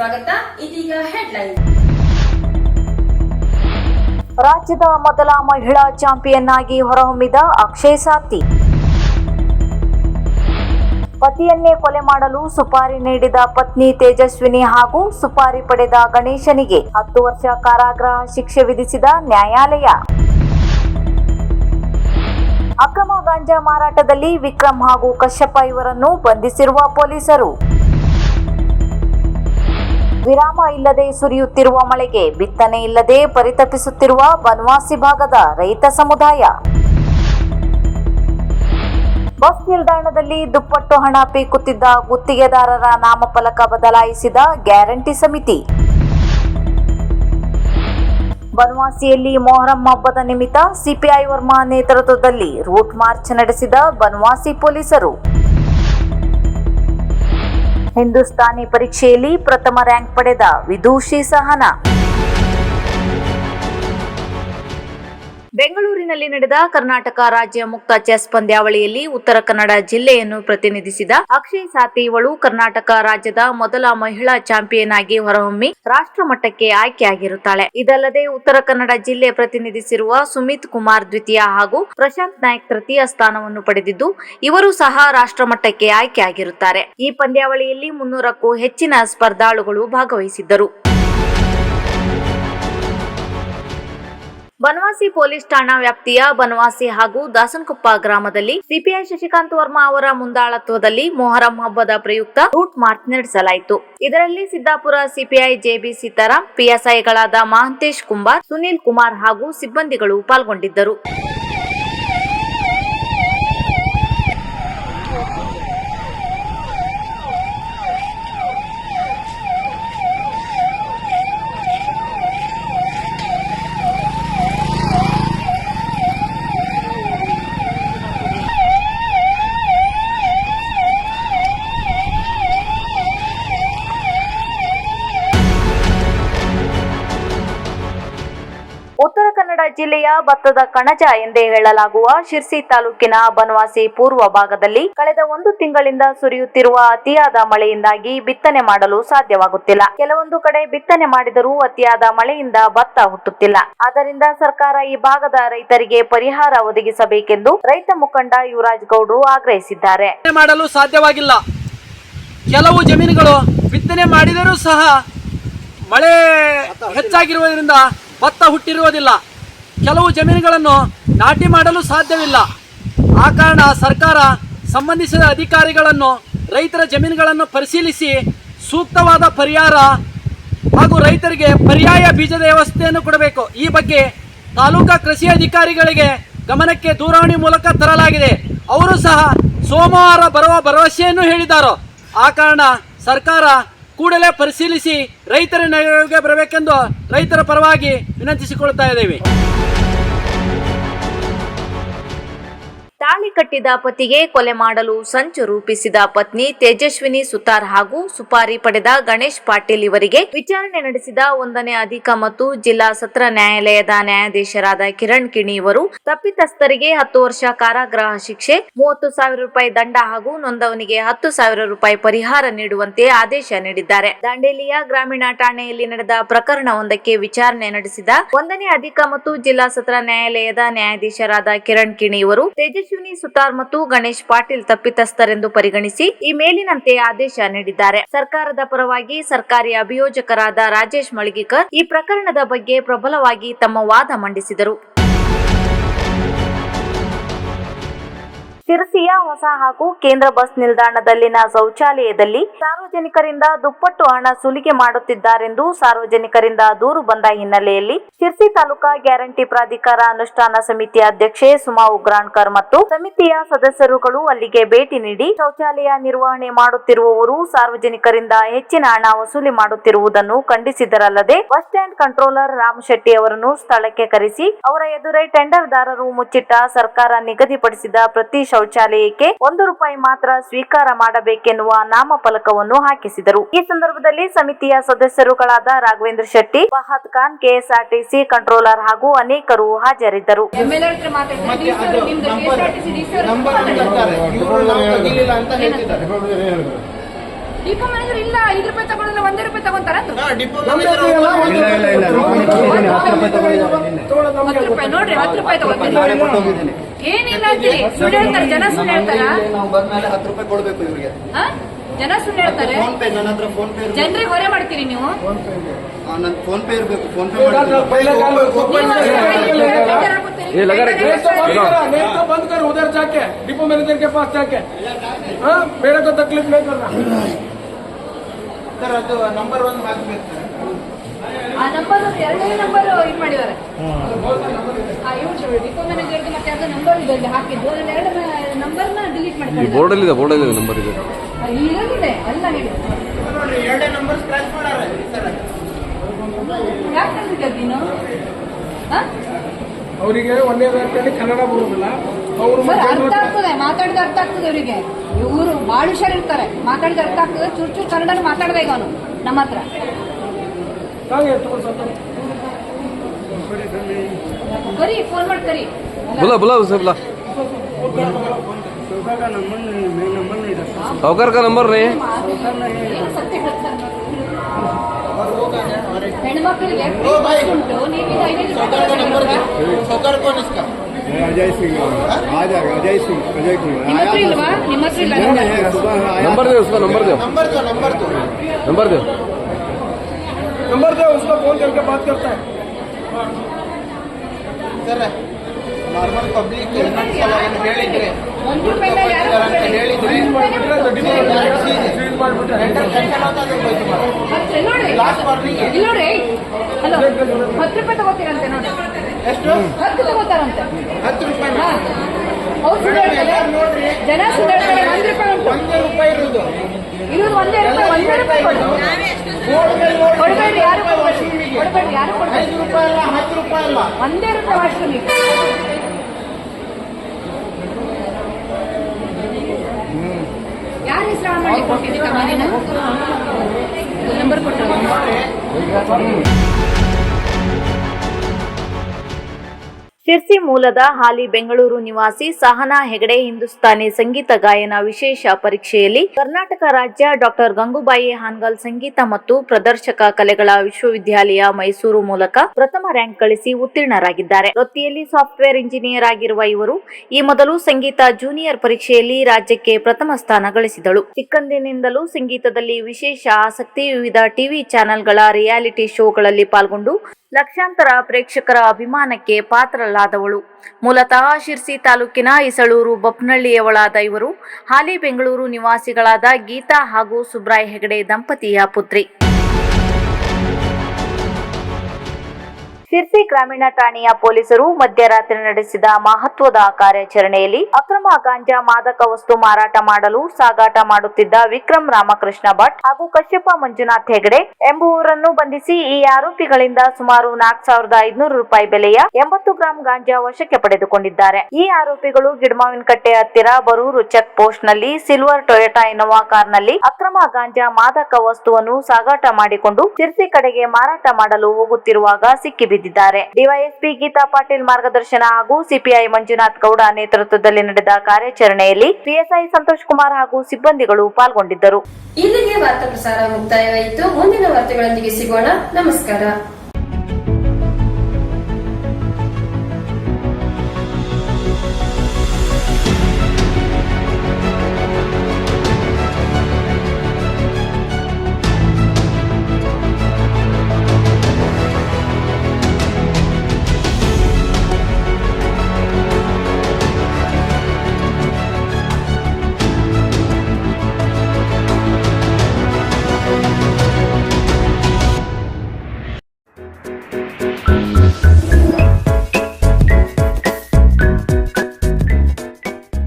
ಸ್ವಾಗತ. ಇದೀಗ ಹೆಡ್ಲೈನ್ ರಾಜ್ಯದ ಮೊದಲ ಮಹಿಳಾ ಚಾಂಪಿಯನ್ ಆಗಿ ಹೊರಹೊಮ್ಮಿದ ಅಕ್ಷಯ್ ಸಾತಿ ಪತಿಯನ್ನೇ ಕೊಲೆ ಮಾಡಲು ಸುಪಾರಿ ನೀಡಿದ ಪತ್ನಿ ತೇಜಸ್ವಿನಿ ಹಾಗೂ ಸುಪಾರಿ ಪಡೆದ ಗಣೇಶನಿಗೆ ಹತ್ತು ವರ್ಷ ಕಾರಾಗೃಹ ಶಿಕ್ಷೆ ವಿಧಿಸಿದ ನ್ಯಾಯಾಲಯ. ಅಕ್ರಮ ಗಾಂಜಾ ಮಾರಾಟದಲ್ಲಿ ವಿಕ್ರಮ್ ಹಾಗೂ ಕಶ್ಯಪ ಇವರನ್ನು ಬಂಧಿಸಿರುವ ಪೊಲೀಸರು. ವಿರಾಮ ಇಲ್ಲದೆ ಸುರಿಯುತ್ತಿರುವ ಮಳೆಗೆ ಬಿತ್ತನೆ ಇಲ್ಲದೆ ಪರಿತಪಿಸುತ್ತಿರುವ ಬನವಾಸಿ ಭಾಗದ ರೈತ ಸಮುದಾಯ. ಬಸ್ ನಿಲ್ದಾಣದಲ್ಲಿ ದುಪ್ಪಟ್ಟು ಹಣ ಪೀಕುತ್ತಿದ್ದ ಗುತ್ತಿಗೆದಾರರ ನಾಮಫಲಕ ಬದಲಾಯಿಸಿದ ಗ್ಯಾರಂಟಿ ಸಮಿತಿ. ಬನವಾಸಿಯಲ್ಲಿ ಮೊಹರಂ ಹಬ್ಬದ ನಿಮಿತ್ತ ಸಿಪಿಐ ವರ್ಮಾ ನೇತೃತ್ವದಲ್ಲಿ ರೂಟ್ ಮಾರ್ಚ್ ನಡೆಸಿದ ಬನವಾಸಿ ಪೊಲೀಸರು. ಹಿಂದೂಸ್ತಾನಿ ಪರೀಕ್ಷೆಯಲ್ಲಿ ಪ್ರಥಮ ರ್ಯಾಂಕ್ ಪಡೆದ ವಿದೂಷಿ ಸಹನಾ. ಬೆಂಗಳೂರಿನಲ್ಲಿ ನಡೆದ ಕರ್ನಾಟಕ ರಾಜ್ಯ ಮುಕ್ತ ಚೆಸ್ ಪಂದ್ಯಾವಳಿಯಲ್ಲಿ ಉತ್ತರ ಕನ್ನಡ ಜಿಲ್ಲೆಯನ್ನು ಪ್ರತಿನಿಧಿಸಿದ ಅಕ್ಷಯ್ ಸಾತಿ ಇವಳು ಕರ್ನಾಟಕ ರಾಜ್ಯದ ಮೊದಲ ಮಹಿಳಾ ಚಾಂಪಿಯನ್ ಆಗಿ ಹೊರಹೊಮ್ಮಿ ರಾಷ್ಟ್ರ ಮಟ್ಟಕ್ಕೆ ಆಯ್ಕೆಯಾಗಿರುತ್ತಾಳೆ. ಇದಲ್ಲದೆ ಉತ್ತರ ಕನ್ನಡ ಜಿಲ್ಲೆ ಪ್ರತಿನಿಧಿಸಿರುವ ಸುಮಿತ್ ಕುಮಾರ್ ದ್ವಿತೀಯ ಹಾಗೂ ಪ್ರಶಾಂತ್ ನಾಯಕ್ ತೃತೀಯ ಸ್ಥಾನವನ್ನು ಪಡೆದಿದ್ದು, ಇವರು ಸಹ ರಾಷ್ಟ್ರ ಮಟ್ಟಕ್ಕೆ ಆಯ್ಕೆಯಾಗಿರುತ್ತಾರೆ. ಈ ಪಂದ್ಯಾವಳಿಯಲ್ಲಿ ಮುನ್ನೂರಕ್ಕೂ ಹೆಚ್ಚಿನ ಸ್ಪರ್ಧಾಳುಗಳು ಭಾಗವಹಿಸಿದ್ದರು. ಬನವಾಸಿ ಪೊಲೀಸ್ ಠಾಣಾ ವ್ಯಾಪ್ತಿಯ ಬನವಾಸಿ ಹಾಗೂ ದಾಸನಕೊಪ್ಪ ಗ್ರಾಮದಲ್ಲಿ ಸಿಪಿಐ ಶಶಿಕಾಂತ್ ವರ್ಮಾ ಅವರ ಮುಂದಾಳತ್ವದಲ್ಲಿ ಮೊಹರಂ ಹಬ್ಬದ ಪ್ರಯುಕ್ತ ರೂಟ್ ಮಾರ್ಚ್ ನಡೆಸಲಾಯಿತು. ಇದರಲ್ಲಿ ಸಿದ್ದಾಪುರ ಸಿಪಿಐ ಜೆಬಿ ಸೀತಾರಾಮ್ ಪಿಎಸ್ಐಗಳಾದ ಮಹಂತೇಶ್ ಕುಂಬಾರ್, ಸುನೀಲ್ ಕುಮಾರ್ ಹಾಗೂ ಸಿಬ್ಬಂದಿಗಳು ಪಾಲ್ಗೊಂಡಿದ್ದರು. ಕನ್ನಡ ಜಿಲ್ಲೆಯ ಭತ್ತದ ಕಣಜ ಎಂದೇ ಹೇಳಲಾಗುವ ಶಿರ್ಸಿ ತಾಲೂಕಿನ ಬನವಾಸಿ ಪೂರ್ವ ಭಾಗದಲ್ಲಿ ಕಳೆದ ಒಂದು ತಿಂಗಳಿಂದ ಸುರಿಯುತ್ತಿರುವ ಅತಿಯಾದ ಮಳೆಯಿಂದಾಗಿ ಬಿತ್ತನೆ ಮಾಡಲು ಸಾಧ್ಯವಾಗುತ್ತಿಲ್ಲ. ಕೆಲವೊಂದು ಕಡೆ ಬಿತ್ತನೆ ಮಾಡಿದರೂ ಅತಿಯಾದ ಮಳೆಯಿಂದ ಭತ್ತ ಹುಟ್ಟುತ್ತಿಲ್ಲ. ಆದ್ದರಿಂದ ಸರ್ಕಾರ ಈ ಭಾಗದ ರೈತರಿಗೆ ಪರಿಹಾರ ಒದಗಿಸಬೇಕೆಂದು ರೈತ ಮುಖಂಡ ಯುವರಾಜ್ ಗೌಡ್ರು ಆಗ್ರಹಿಸಿದ್ದಾರೆ. ಮಾಡಲು ಸಾಧ್ಯವಾಗಿಲ್ಲ. ಕೆಲವು ಜಮೀನುಗಳು ಬಿತ್ತನೆ ಮಾಡಿದರೂ ಸಹ ಮಳೆ ಹೆಚ್ಚಾಗಿರುವುದರಿಂದ ಭತ್ತ ಹುಟ್ಟಿರುವುದಿಲ್ಲ. ಕೆಲವು ಜಮೀನುಗಳನ್ನು ನಾಟಿ ಮಾಡಲು ಸಾಧ್ಯವಿಲ್ಲ. ಆ ಕಾರಣ ಸರ್ಕಾರ ಸಂಬಂಧಿಸಿದ ಅಧಿಕಾರಿಗಳನ್ನು, ರೈತರ ಜಮೀನುಗಳನ್ನು ಪರಿಶೀಲಿಸಿ ಸೂಕ್ತವಾದ ಪರಿಹಾರ ಹಾಗೂ ರೈತರಿಗೆ ಪರ್ಯಾಯ ಬೀಜದ ವ್ಯವಸ್ಥೆಯನ್ನು ಕೊಡಬೇಕು. ಈ ಬಗ್ಗೆ ತಾಲೂಕಾ ಕೃಷಿ ಅಧಿಕಾರಿಗಳಿಗೆ ಗಮನಕ್ಕೆ ದೂರವಾಣಿ ಮೂಲಕ ತರಲಾಗಿದೆ. ಅವರು ಸಹ ಸೋಮವಾರ ಬರುವ ಭರವಸೆಯನ್ನು ಹೇಳಿದ್ದಾರೆ. ಆ ಕಾರಣ ಸರ್ಕಾರ ಕೂಡಲೇ ಪರಿಶೀಲಿಸಿ ರೈತರ ನೆರವಿಗೆ ಬರಬೇಕೆಂದು ರೈತರ ಪರವಾಗಿ ವಿನಂತಿಸಿಕೊಳ್ತಾ ಇದ್ದೇವೆ. ತಾಳಿ ಕಟ್ಟಿದ ಪತಿಗೆ ಕೊಲೆ ಮಾಡಲು ಸಂಚು ರೂಪಿಸಿದ ಪತ್ನಿ ತೇಜಸ್ವಿನಿ ಸುತಾರ್ ಹಾಗೂ ಸುಪಾರಿ ಪಡೆದ ಗಣೇಶ್ ಪಾಟೀಲ್ ಇವರಿಗೆ ವಿಚಾರಣೆ ನಡೆಸಿದ ಒಂದನೇ ಅಧಿಕ ಮತ್ತು ಜಿಲ್ಲಾ ಸತ್ರ ನ್ಯಾಯಾಲಯದ ನ್ಯಾಯಾಧೀಶರಾದ ಕಿರಣ್ ಕಿಣಿ ಇವರು ತಪ್ಪಿತಸ್ಥರಿಗೆ ಹತ್ತು ವರ್ಷ ಕಾರಾಗೃಹ ಶಿಕ್ಷೆ, ಮೂವತ್ತು ಸಾವಿರ ರೂಪಾಯಿ ದಂಡ ಹಾಗೂ ನೊಂದವನಿಗೆ ಹತ್ತು ಸಾವಿರ ರೂಪಾಯಿ ಪರಿಹಾರ ನೀಡುವಂತೆ ಆದೇಶ ನೀಡಿದ್ದಾರೆ. ದಾಂಡೇಲಿಯ ಗ್ರಾಮೀಣ ಠಾಣೆಯಲ್ಲಿ ನಡೆದ ಪ್ರಕರಣವೊಂದಕ್ಕೆ ವಿಚಾರಣೆ ನಡೆಸಿದ ಒಂದನೇ ಅಧಿಕ ಮತ್ತು ಜಿಲ್ಲಾ ಸತ್ರ ನ್ಯಾಯಾಲಯದ ನ್ಯಾಯಾಧೀಶರಾದ ಕಿರಣ್ ಕಿಣಿ ಇವರು ತೇಜಸ್ವಿನಿ ಸುತಾರ್ ಮತ್ತು ಗಣೇಶ್ ಪಾಟೀಲ್ ತಪ್ಪಿತಸ್ಥರೆಂದು ಪರಿಗಣಿಸಿ ಈ ಮೇಲಿನಂತೆ ಆದೇಶ ನೀಡಿದ್ದಾರೆ. ಸರ್ಕಾರದ ಪರವಾಗಿ ಸರ್ಕಾರಿ ಅಭಿಯೋಜಕರಾದ ರಾಜೇಶ್ ಮಳಿಗಿಕರ್ ಈ ಪ್ರಕರಣದ ಬಗ್ಗೆ ಪ್ರಬಲವಾಗಿ ತಮ್ಮ ವಾದ ಮಂಡಿಸಿದರು. ಶಿರಸಿಯ ಹೊಸ ಹಾಗೂ ಕೇಂದ್ರ ಬಸ್ ನಿಲ್ದಾಣದಲ್ಲಿನ ಶೌಚಾಲಯದಲ್ಲಿ ಸಾರ್ವಜನಿಕರಿಂದ ದುಪ್ಪಟ್ಟು ಹಣ ಸುಲಿಗೆ ಮಾಡುತ್ತಿದ್ದಾರೆಂದು ಸಾರ್ವಜನಿಕರಿಂದ ದೂರು ಬಂದ ಹಿನ್ನೆಲೆಯಲ್ಲಿ ಶಿರ್ಸಿ ತಾಲೂಕಾ ಗ್ಯಾರಂಟಿ ಪ್ರಾಧಿಕಾರ ಅನುಷ್ಠಾನ ಸಮಿತಿ ಅಧ್ಯಕ್ಷೆ ಸುಮಾ ಉಗ್ರಾಣ್ಕರ್ ಮತ್ತು ಸಮಿತಿಯ ಸದಸ್ಯರುಗಳು ಅಲ್ಲಿಗೆ ಭೇಟಿ ನೀಡಿ ಶೌಚಾಲಯ ನಿರ್ವಹಣೆ ಮಾಡುತ್ತಿರುವವರು ಸಾರ್ವಜನಿಕರಿಂದ ಹೆಚ್ಚಿನ ಹಣ ವಸೂಲಿ ಮಾಡುತ್ತಿರುವುದನ್ನು ಖಂಡಿಸಿದರಲ್ಲದೆ bus stand controller Ram Shetty ಅವರನ್ನು ಸ್ಥಳಕ್ಕೆ ಕರೆಸಿ ಅವರ ಎದುರೇ ಟೆಂಡರ್ದಾರರು ಮುಚ್ಚಿಟ್ಟ ಸರ್ಕಾರ ನಿಗದಿಪಡಿಸಿದ ಪ್ರತಿ ಶೌಚಾಲಯಕ್ಕೆ ಒಂದು ರೂಪಾಯಿ ಮಾತ್ರ ಸ್ವೀಕಾರ ಮಾಡಬೇಕೆನ್ನುವ ನಾಮಫಲಕವನ್ನು ಹಾಕಿಸಿದರು. ಈ ಸಂದರ್ಭದಲ್ಲಿ ಸಮಿತಿಯ ಸದಸ್ಯರುಗಳಾದ ರಾಘವೇಂದ್ರ ಶೆಟ್ಟಿ ಫಹದ್ ಖಾನ್ ಕೆಎಸ್ಆರ್ಟಿಸಿ ಕಂಟ್ರೋಲರ್ ಹಾಗೂ ಅನೇಕರು ಹಾಜರಿದ್ದರು. ಡಿಪೋ ಮ್ಯಾನೇಜರ್ ಇಲ್ಲ ಐದು ರೂಪಾಯಿ ತಗೊಂಡ್ರೆ ಒಂದೇ ರೂಪಾಯಿ ತಗೊಂತಾರ ಹತ್ತು ರೂಪಾಯಿ ನೋಡ್ರಿ ಹತ್ತು ರೂಪಾಯಿ ತಗೋತೀನಿ ಏನಿಲ್ಲ ಅಂತೀರಿ ಸುಳ್ಳು ಹೇಳ್ತಾರೆ ಜನ ಸುಳ್ಳು ಹೇಳ್ತಾರ ನಾವು ಬಂದ್ಮೇಲೆ ಹತ್ತು ರೂಪಾಯಿ ಕೊಡ್ಬೇಕು ಇವ್ರಿಗೆ ಆ? ಜನ ಸುಳ್ಳು ಹೇಳ್ತಾರೆ ಫೋನ್ ಪೇ ನನ್ನ ಹತ್ರ ಫೋನ್ ಪೇ ಜನರಿಗೆ ಹೊರೆ ಮಾಡ್ತೀರಿ ನೀವು ನನ್ ಫೋನ್ ಪೇ ಇರ್ಬೇಕು ಫೋನ್ ಪೇ ये लगा रहे ಬೇಕಾದ್ರೆ नहीं तो बंद कर उधर जाके डिपो मैनेजर के पास जाके हाँ मेरे को तकलीफ नहीं करना ಸರ್ ಅದು ನಂಬರ್ ಒನ್ ಹಾಕ್ಬೇಕು ಆ ನಂಬರ್ ಎರಡನೇ ನಂಬರ್ ಇದು ಮಾಡಿದ್ದಾರೆ. ಆ ಇವ್ರು ಡಿಪೋ ಮ್ಯಾನೇಜರ್ಗೆ ಮತ್ತೆ ನಂಬರ್ ಇದೆ ಅಲ್ಲಿ ಹಾಕಿದ್ದು. ಅದ್ರಲ್ಲಿ ಎರಡು ನಂಬರ್ನ ಡಿಲೀಟ್ ನಂಬರ್ ಇದೆ ಇರೋದಿದೆ ಅಲ್ಲ ಹೇಳಿ ನೋಡ್ರಿ ಎರಡೇ ನಂಬರ್ ಸ್ಕ್ರಾಚ್ ಮಾಡಾರ ಸರ್. ಯಾಕೆ ತಂದಿದ್ದೆ ನೀನು? ಆ? ಅವರಿಗೆ ಒಂದೇ ಕನ್ನಡ ಬರುವುದಿಲ್ಲ ಅವರು ಅರ್ಥ ಆಗ್ತದೆ ಮಾತಾಡಿದ ಅರ್ಥ ಆಗ್ತದೆ ಅವರಿಗೆ. ಇವರು ಭಾಳ ಹುಷಾರಿರ್ತಾರೆ. ಮಾತಾಡಿದ ಅರ್ಥ ಆಗ್ತದೆ ಚೂರ್ ಚೂರ್ ಕನ್ನಡ ಮಾತಾಡ್ಬೇಕು ಅವನು ನಮ್ಮ ಹತ್ರ. बोला बोला उसे बोला साहूकार का नंबर नहीं है अजय सिंह आ जाएगा अजय सिंह अजय कुमार नंबर दे उसका नंबर दो नंबर दो नंबर दो नंबर दे उसको फोन करके बात करता है ಸರ್ ನಾರ್ಮಲ್ ಪಬ್ಲಿಕ್ ಏನು ಹೇಳಿದ್ರೆ ಒಂದು ರೂಪಾಯಿ ಇಲ್ಲ, ಯಾರು ಅಂತ ಹೇಳಿದ್ರೆ ಸೀಲ್ ಮಾಡ್ಬಿಟ್ಟೆ ಹತ್ತು ನೋಡ್ರಿ ಲಾಸ್ಟ್ ವಾರ್ನಿಂಗ್ ಇಲ್ಲಿ ನೋಡ್ರಿ ಹಲೋ ಹತ್ತು ರೂಪಾಯಿ ತಗೋತೀರಂತೆ ನೋಡಿ ಎಷ್ಟು ಹತ್ತು ತಗೋತಾರಂತೆ ಹತ್ತು ರೂಪಾಯಿ ಹಾ ಅವ್ರು ಸುಳ್ಳು ಹೇಳ್ತಾರೆ ಜನ ಸುಳ್ಳು ಹೇಳ್ತಾರೆ ಒಂದು ರೂಪಾಯಿ ಉಂಟು ಒಂದೇ ರೂಪಾಯಿ ಒಂದೇ ರೂಪಾಯಿ ಒಂದೇ ರೂಪಾಯಿ ಕೊಡಿ ಕೊಡಬೇಡಿ ಯಾರು ಕೊಡಬೇಡಿ? ಯಾರು ಕೊಡಬೇಡಿ? ಐದು ರೂಪಾಯಿ ಅಲ್ಲ ಹತ್ತು ರೂಪಾಯಿ ಅಲ್ಲ. ಒಂದೇ ರೂಪಾಯಿ ವಾಶ್ರೂಮಿಗೆ ಯಾರ ಹೆಸರು ಮಾಡಿ ಕೊಟ್ಟಿದ್ದೀರಾ ನೀನು ನಂಬರ್ ಕೊಟ್ಟರು ಶಿರ್ಸಿ ಮೂಲದ ಹಾಲಿ ಬೆಂಗಳೂರು ನಿವಾಸಿ ಸಹನಾ ಹೆಗಡೆ ಹಿಂದೂಸ್ತಾನಿ ಸಂಗೀತ ಗಾಯನ ವಿಶೇಷ ಪರೀಕ್ಷೆಯಲ್ಲಿ ಕರ್ನಾಟಕ ರಾಜ್ಯ ಡಾಕ್ಟರ್ ಗಂಗೂಬಾಯಿ ಹಾನ್ಗಲ್ ಸಂಗೀತ ಮತ್ತು ಪ್ರದರ್ಶಕ ಕಲೆಗಳ ವಿಶ್ವವಿದ್ಯಾಲಯ ಮೈಸೂರು ಮೂಲಕ ಪ್ರಥಮ ರ್ಯಾಂಕ್ ಗಳಿಸಿ ಉತ್ತೀರ್ಣರಾಗಿದ್ದಾರೆ. ವೃತ್ತಿಯಲ್ಲಿ ಸಾಫ್ಟ್ವೇರ್ ಇಂಜಿನಿಯರ್ ಆಗಿರುವ ಇವರು ಈ ಮೊದಲು ಸಂಗೀತ ಜೂನಿಯರ್ ಪರೀಕ್ಷೆಯಲ್ಲಿ ರಾಜ್ಯಕ್ಕೆ ಪ್ರಥಮ ಸ್ಥಾನ ಗಳಿಸಿದಳು. ಚಿಕ್ಕಂದಿನಿಂದಲೂ ಸಂಗೀತದಲ್ಲಿ ವಿಶೇಷ ಆಸಕ್ತಿ ವಿವಿಧ ಟಿವಿ ಚಾನೆಲ್ಗಳ ರಿಯಾಲಿಟಿ ಶೋಗಳಲ್ಲಿ ಪಾಲ್ಗೊಂಡು ಲಕ್ಷಾಂತರ ಪ್ರೇಕ್ಷಕರ ಅಭಿಮಾನಕ್ಕೆ ಪಾತ್ರರಾದವಳು ಮೂಲತಃ ಶಿರ್ಸಿ ತಾಲೂಕಿನ ಇಸಳೂರು ಬಪ್ನಳ್ಳಿಯವಳಾದ ಇವರು ಹಾಲಿ ಬೆಂಗಳೂರು ನಿವಾಸಿಗಳಾದ ಗೀತಾ ಹಾಗೂ ಸುಬ್ರಾಯ್ ಹೆಗಡೆ ದಂಪತಿಯ ಪುತ್ರಿ. ಶಿರ್ಸಿ ಗ್ರಾಮೀಣ ಠಾಣೆಯ ಪೊಲೀಸರು ಮಧ್ಯರಾತ್ರಿ ನಡೆಸಿದ ಮಹತ್ವದ ಕಾರ್ಯಾಚರಣೆಯಲ್ಲಿ ಅಕ್ರಮ ಗಾಂಜಾ ಮಾದಕ ವಸ್ತು ಮಾರಾಟ ಮಾಡಲು ಸಾಗಾಟ ಮಾಡುತ್ತಿದ್ದ ವಿಕ್ರಮ್ ರಾಮಕೃಷ್ಣ ಭಟ್ ಹಾಗೂ ಕಶ್ಯಪ ಮಂಜುನಾಥ್ ಹೆಗಡೆ ಎಂಬುವರನ್ನು ಬಂಧಿಸಿ ಈ ಆರೋಪಿಗಳಿಂದ ಸುಮಾರು ನಾಲ್ಕು ಸಾವಿರದ ಐದುನೂರು ರೂಪಾಯಿ ಬೆಲೆಯ ಎಂಬತ್ತು ಗ್ರಾಂ ಗಾಂಜಾ ವಶಕ್ಕೆ ಪಡೆದುಕೊಂಡಿದ್ದಾರೆ. ಈ ಆರೋಪಿಗಳು ಗಿಡಮಾವಿನಕಟ್ಟೆ ಹತ್ತಿರ ಬರೂರು ಚೆಕ್ ಪೋಸ್ಟ್ನಲ್ಲಿ ಸಿಲ್ವರ್ ಟೊಯೋಟಾ ಇನೋವಾ ಕಾರ್ನಲ್ಲಿ ಅಕ್ರಮ ಗಾಂಜಾ ಮಾದಕ ವಸ್ತುವನ್ನು ಸಾಗಾಟ ಮಾಡಿಕೊಂಡು ಸಿರ್ಸಿ ಕಡೆಗೆ ಮಾರಾಟ ಮಾಡಲು ಹೋಗುತ್ತಿರುವಾಗ ಸಿಕ್ಕಿಬಿದ್ದಿದ್ದಾರೆ ಡಿವೈಎಸ್ಪಿ ಗೀತಾ ಪಾಟೀಲ್ ಮಾರ್ಗದರ್ಶನ ಹಾಗೂ ಸಿಪಿಐ ಮಂಜುನಾಥ್ ಗೌಡ ನೇತೃತ್ವದಲ್ಲಿ ನಡೆದ ಕಾರ್ಯಾಚರಣೆಯಲ್ಲಿ ಪಿಎಸ್ಐ ಸಂತೋಷ್ ಕುಮಾರ್ ಹಾಗೂ ಸಿಬ್ಬಂದಿಗಳು ಪಾಲ್ಗೊಂಡಿದ್ದರು. ಇಲ್ಲಿಗೆ ವಾರ್ತಾ ಪ್ರಸಾರ ಮುಕ್ತಾಯವಾಯಿತು. ಮುಂದಿನ ವಾರ್ತೆಗಳೊಂದಿಗೆ ಸಿಗೋಣ. ನಮಸ್ಕಾರ.